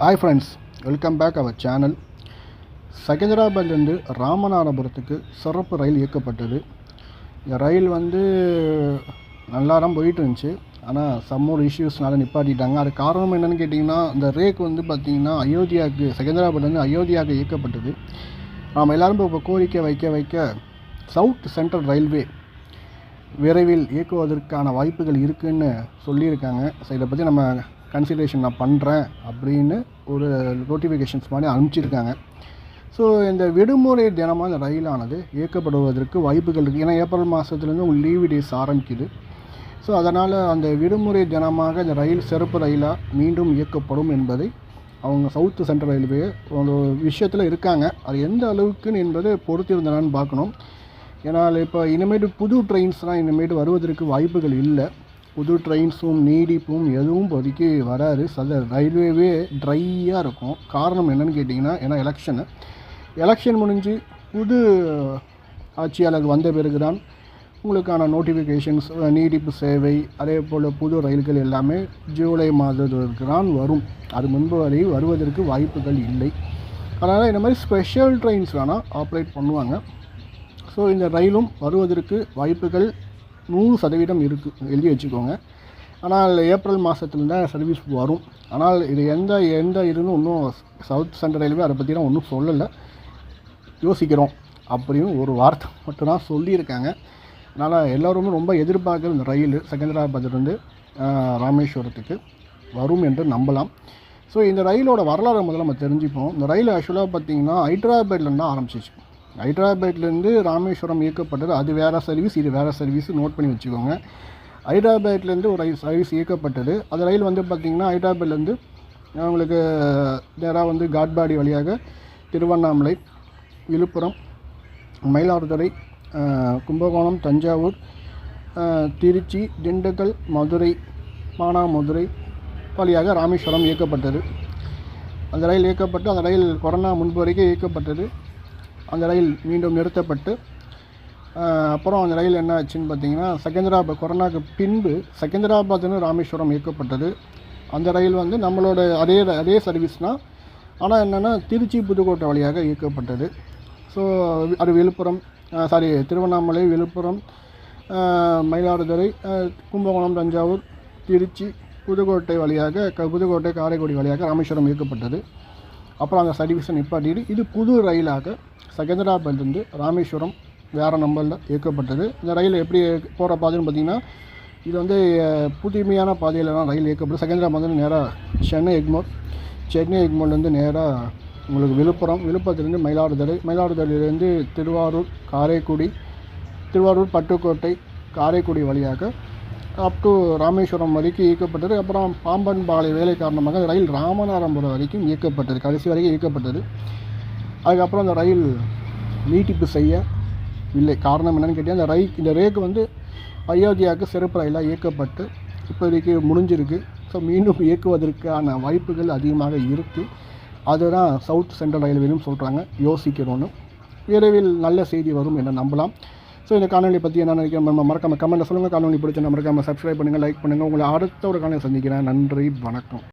Hi friends welcome back our channel செகந்தராபாத்லேருந்து ராமநாதபுரத்துக்கு சிறப்பு ரயில் இயக்கப்பட்டது. இந்த ரயில் வந்து நல்லா தான் போயிட்டு இருந்துச்சு ஆனால் சம்மோர் இஷ்யூஸ்னால நிப்பாட்டிட்டாங்க. அது காரணம் என்னென்னு கேட்டிங்கன்னா இந்த ரேக் வந்து பார்த்திங்கன்னா அயோத்தியாவுக்கு செகந்தராபாத்லேருந்து அயோத்தியாவுக்கு இயக்கப்பட்டது. நாம் எல்லோரும் இப்போ கோரிக்கை வைக்க வைக்க சவுத் சென்ட்ரல் ரயில்வே விரைவில் இயக்குவதற்கான வாய்ப்புகள் இருக்குன்னு சொல்லியிருக்காங்க. ஸோ இதை பற்றி நம்ம கன்சிடரேஷன் நான் பண்ணுறேன் அப்படின்னு ஒரு நோட்டிஃபிகேஷன்ஸ் மாதிரி அனுப்பிச்சிருக்காங்க. ஸோ இந்த விடுமுறை தினமாக இந்த ரயிலானது இயக்கப்படுவதற்கு வாய்ப்புகள் இருக்குது ஏன்னா ஏப்ரல் மாதத்துலேருந்து உங்கள் லீவு டேஸ் ஆரம்பிக்குது. ஸோ அதனால் அந்த விடுமுறை தினமாக இந்த ரயில் சிறப்பு ரயிலாக மீண்டும் இயக்கப்படும் என்பதை அவங்க சவுத்து சென்ட்ரல் ரயில்வே ஒரு விஷயத்தில் இருக்காங்க. அது எந்த அளவுக்குன்னு என்பதை பொறுத்திருந்தனான்னு பார்க்கணும். ஏன்னால் இப்போ இனிமேட்டு புது ட்ரெயின்ஸ்லாம் இனிமேட்டு வருவதற்கு வாய்ப்புகள் இல்லை. புது ட்ரெயின்ஸும் நீடிப்பும் எதுவும் இப்போதைக்கு வராது. சத ரயில்வேவே ட்ரையாக இருக்கும். காரணம் என்னென்னு கேட்டிங்கன்னா ஏன்னா எலெக்ஷனு எலெக்ஷன் முடிஞ்சு புது ஆட்சியாளர் வந்த பிறகு தான் உங்களுக்கான நோட்டிஃபிகேஷன்ஸ் நீடிப்பு சேவை அதே போல் புது ரயில்கள் எல்லாமே ஜூலை மாதத்திற்கு தான் வரும். அது முன்பு வரை வருவதற்கு வாய்ப்புகள் இல்லை. அதனால் இந்த மாதிரி ஸ்பெஷல் ட்ரெயின்ஸ் வேணால் ஆப்ரேட் பண்ணுவாங்க. ஸோ இந்த ரயிலும் வருவதற்கு வாய்ப்புகள் நூறு சதவீதம் இருக்குது எழுதி வச்சுக்கோங்க. ஆனால் ஏப்ரல் மாதத்துல தான் சர்வீஸ் வரும். ஆனால் இது எந்த எந்த இதுன்னு ஒன்றும் சவுத் சென்ட்ரல் ரயில்வே அதை பற்றிலாம் ஒன்றும் சொல்லலை. யோசிக்கிறோம். அப்படின்னு ஒரு வார்த்தை மட்டும்தான் சொல்லியிருக்காங்க. அதனால் எல்லோருமே ரொம்ப எதிர்பார்க்குற இந்த ரயில் செகந்தராபாத்லேருந்து ராமேஸ்வரத்துக்கு வரும் என்று நம்பலாம். ஸோ இந்த ரயிலோட வரலாறு முதல்ல நம்ம தெரிஞ்சுப்போம். இந்த ரயில் ஆக்சுவலாக பார்த்திங்கன்னா ஹைதராபாத்லேருந்து தான் ஆரம்பிச்சிச்சு. ஹைதராபாத்லேருந்து ராமேஸ்வரம் இயக்கப்பட்டது. அது வேறு சர்வீஸ் இது வேறு சர்வீஸ் நோட் பண்ணி வச்சுக்கோங்க. ஹைதராபாத்லேருந்து ஒரு ரயில் சர்வீஸ் இயக்கப்பட்டது. அந்த ரயில் வந்து பார்த்திங்கன்னா ஹைதராபாத்லேருந்து உங்களுக்கு நேராக வந்து காட்பாடி வழியாக திருவண்ணாமலை விழுப்புரம் மயிலாடுதுறை கும்பகோணம் தஞ்சாவூர் திருச்சி திண்டுக்கல் மதுரை மானாமதுரை வழியாக ராமேஸ்வரம் இயக்கப்பட்டது. அந்த ரயில் இயக்கப்பட்டு அந்த ரயில் கொரோனா முன்பு வரைக்கும் இயக்கப்பட்டது. அந்த ரயில் மீண்டும் நிறுத்தப்பட்டு அப்புறம் அந்த ரயில் என்ன ஆச்சுன்னு பார்த்தீங்கன்னா செகந்தராபாத் கொரோனாக்கு பின்பு செகந்தராபாத்னு ராமேஸ்வரம் இயக்கப்பட்டது. அந்த ரயில் வந்து நம்மளோட அதே அதே சர்வீஸ்னால் ஆனால் என்னென்னா திருச்சி புதுக்கோட்டை வழியாக இயக்கப்பட்டது. ஸோ அது விழுப்புரம் சாரி திருவண்ணாமலை விழுப்புரம் மயிலாடுதுறை கும்பகோணம் தஞ்சாவூர் திருச்சி புதுக்கோட்டை வழியாக க புதுக்கோட்டை காரைக்குடி வழியாக ராமேஸ்வரம் இயக்கப்பட்டது. அப்புறம் அந்த சர்வீஸை நிப்பாட்டிட்டு இது புது ரயிலாக செகந்தராபாத்லேருந்து ராமேஸ்வரம் வேறு நம்பரில் இயக்கப்பட்டது. இந்த ரயில் எப்படி போகிற பாதைன்னு பார்த்திங்கன்னா இது வந்து புதுமையான பாதையில் தான் ரயில் இயக்கப்படும். செகந்தராபாத்லேருந்து நேராக சென்னை எக்மோர் சென்னை எக்மோர்லேருந்து நேராக உங்களுக்கு விழுப்புரம் விழுப்புரத்துலேருந்து மயிலாடுதுறை மயிலாடுதுறையிலேருந்து திருவாரூர் காரைக்குடி திருவாரூர் பட்டுக்கோட்டை காரைக்குடி வழியாக அப் டு ராமேஸ்வரம் வரைக்கும் இயக்கப்பட்டது. அப்புறம் பாம்பன் பாலை வேலை காரணமாக ரயில் ராமநாதபுரம் வரைக்கும் இயக்கப்பட்டது. கடைசி வரைக்கும் இயக்கப்பட்டது. அதுக்கப்புறம் அந்த ரயில் நீட்டிப்பு செய்ய இல்லை. காரணம் என்னென்னு கேட்டால் அந்த ரயில் இந்த ரேக்கு வந்து அயோத்தியாவுக்கு சிறப்பு ரயிலாக இயக்கப்பட்டு இப்போதைக்கு முடிஞ்சிருக்கு. ஸோ மீண்டும் இயக்குவதற்கான வாய்ப்புகள் அதிகமாக இருக்குது அதுதான் சவுத் சென்ட்ரல் ரயில்வேலும் சொல்கிறாங்க யோசிக்கணும்னு. விரைவில் நல்ல செய்தி வரும் என நம்பலாம். ஸோ இந்த காணொலி பற்றி என்ன நினைக்கிறேன் நம்ம மறக்காமல் கமெண்ட்டில் சொல்லுங்கள் காணொலி பிடிச்சி மறக்காமல் சப்ஸ்கிரைப் பண்ணுங்கள் லைக் பண்ணுங்கள் உங்களை அடுத்த ஒரு காணொலி சந்திக்கிறேன். நன்றி வணக்கம்.